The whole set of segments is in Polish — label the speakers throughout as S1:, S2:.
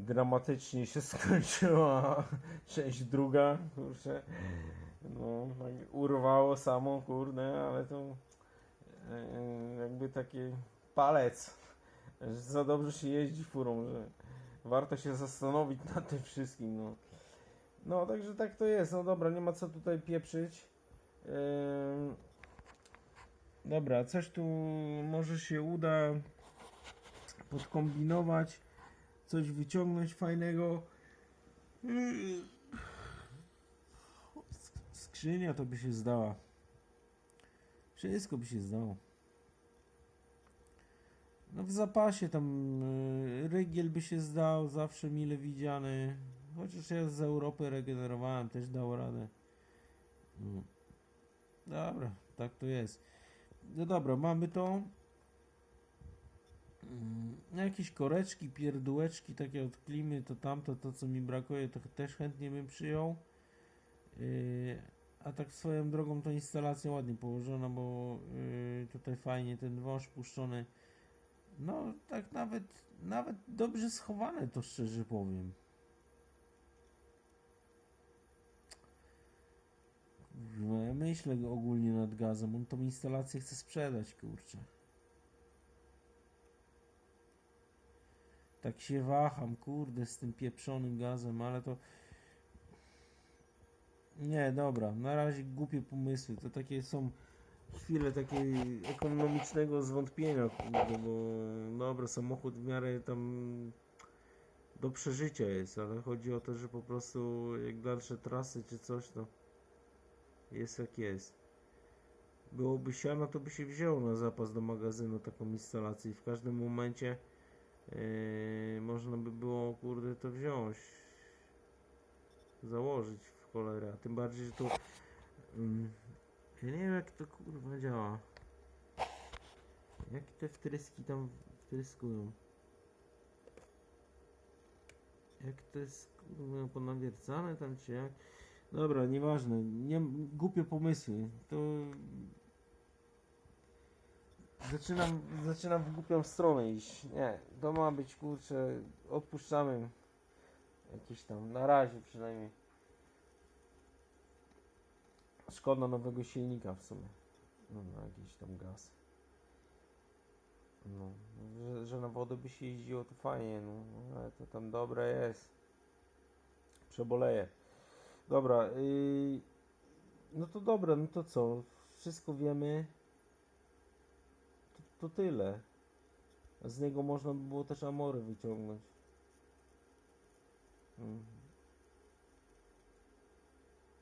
S1: dramatycznie się skończyła część druga, kurczę. No, tak urwało samo, kurde, ale to e, jakby taki palec, że za dobrze się jeździ furą, że warto się zastanowić nad tym wszystkim, no. No, także tak to jest, no dobra, nie ma co tutaj pieprzyć. Ym, Dobra, coś tu może się uda podkombinować, coś wyciągnąć fajnego. Sk- Skrzynia to by się zdała. Wszystko by się zdało. No w zapasie tam yy, rygiel by się zdał, zawsze mile widziany. Chociaż ja z Europy regenerowałem, też dało radę. No. Dobra, tak to jest. No dobra, mamy to. Mm, Jakieś koreczki, pierdółeczki takie od klimy, to tamto, to co mi brakuje, to też chętnie bym przyjął. Yy, a tak swoją drogą to instalacja ładnie położona, bo yy, tutaj fajnie ten wąż puszczony. No tak nawet, nawet dobrze schowane to szczerze powiem. Myślę ogólnie nad gazem. On tą instalację chce sprzedać, kurczę. Tak się waham, kurde, z tym pieprzonym gazem, ale to... Nie, dobra, na razie głupie pomysły. To takie są chwile takiego ekonomicznego zwątpienia, kurde, bo dobra, samochód w miarę tam do przeżycia jest, ale chodzi o to, że po prostu jak dalsze trasy czy coś, to jest jak jest. Byłoby siano, to by się wzięło na zapas do magazynu taką instalację i w każdym momencie by było, kurde, to wziąć. Założyć w cholerę, a tym bardziej, że to mm, ja nie wiem jak to kurwa działa. Jak te wtryski tam wtryskują? Jak to jest kurwa ponawiercane tam czy jak? Dobra, nieważne. Nie, głupie pomysły. To zaczynam, zaczynam w głupią stronę iść. Nie, to ma być kurczę, odpuszczamy jakieś tam, na razie przynajmniej. Szkoda nowego silnika w sumie. No, jakiś tam gaz. No, że, że na wodę by się jeździło to fajnie, no, ale to tam dobre jest. Przeboleję. Dobra, yy, no to dobra, no to co? Wszystko wiemy. To, tyle. Z niego można by było też amory wyciągnąć. Mhm.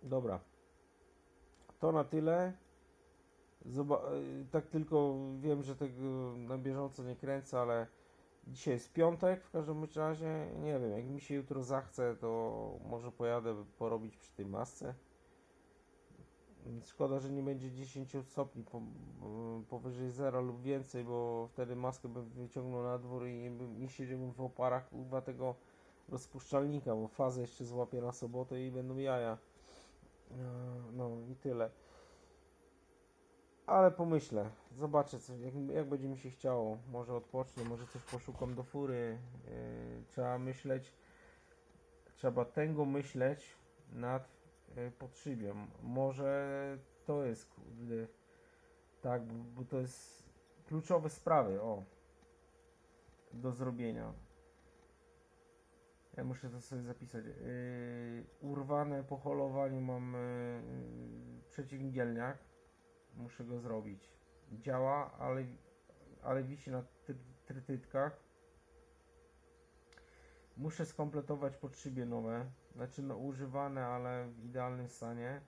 S1: Dobra. To na tyle. Zoba- y, tak tylko wiem, że tego na bieżąco nie kręcę, ale dzisiaj jest piątek w każdym razie. Nie wiem, jak mi się jutro zachce, to może pojadę porobić przy tej masce. Szkoda, że nie będzie 10 stopni po, powyżej zera lub więcej, bo wtedy maskę bym wyciągnął na dwór i nie, bym- nie siedziałbym w oparach kurwa tego rozpuszczalnika, bo fazę jeszcze złapię na sobotę i będą jaja. E, No i tyle. Ale pomyślę, zobaczę co, jak, jak będzie mi się chciało. Może odpocznę, może coś poszukam do fury. Yy, trzeba myśleć, trzeba tęgo myśleć nad yy, podszybiem. Może to jest kurde, tak, bo, bo to jest kluczowe sprawy, o, do zrobienia. Ja muszę to sobie zapisać. Yy, urwane po holowaniu mam yy, przeciwmgielniak muszę go zrobić. Działa, ale, ale wisi na try- trytytkach. Muszę skompletować podszybie nowe, znaczy no używane, ale w idealnym stanie.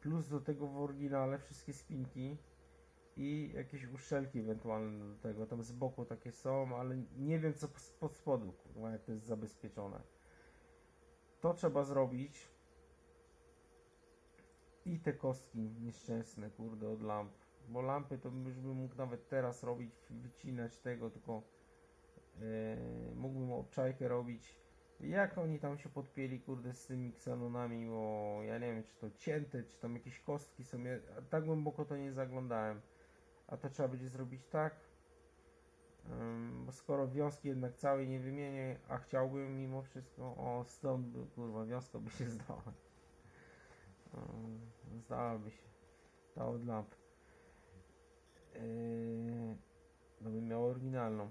S1: Plus do tego w oryginale wszystkie spinki i jakieś uszczelki ewentualne do tego. Tam z boku takie są, ale nie wiem co pod- pod spodu, kurwa, jak to jest zabezpieczone. To trzeba zrobić. I te kostki nieszczęsne, kurde, od lamp. Bo lampy to już bym mógł nawet teraz robić, wycinać tego, tylko yy, mógłbym obczajkę robić. Jak oni tam się podpięli, kurde, z tymi ksenonami, bo ja nie wiem, czy to cięte, czy tam jakieś kostki są. Ja tak głęboko to nie zaglądałem. A to trzeba będzie zrobić tak, Bo skoro wioski jednak całej nie wymienię, a chciałbym mimo wszystko, o stąd by, kurwa, wioska by się zdała. Zdałaby się. Ta od lamp. Yy, miał oryginalną.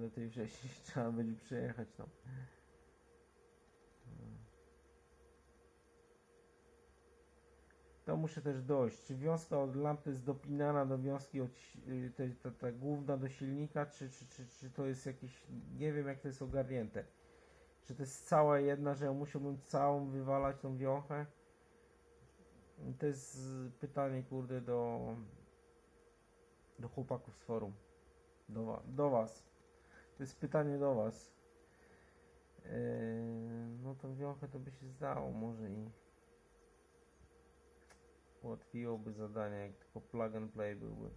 S1: No do tej wrześni trzeba będzie przyjechać tam. To muszę też dojść. Czy wiązka od lampy jest dopinana do wiązki od y, tej- ta, ta główna do silnika, czy, czy, czy, czy to jest jakieś. Nie wiem jak to jest ogarnięte. Czy to jest cała jedna, że ja musiałbym całą wywalać tą wiązkę? To jest pytanie kurde do do chłopaków z forum. Do, do was. To jest pytanie do was. Yy, no tą wiązkę to by się zdało może i ułatwiłoby zadania, jak tylko plug and play byłby.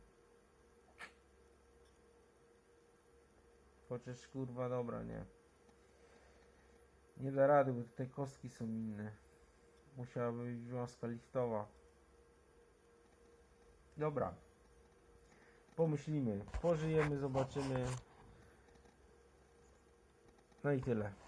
S1: Chociaż kurwa dobra, nie. Nie da rady, bo tutaj kostki są inne. Musiałaby być wiązka liftowa. Dobra. Pomyślimy, pożyjemy, zobaczymy. No i tyle.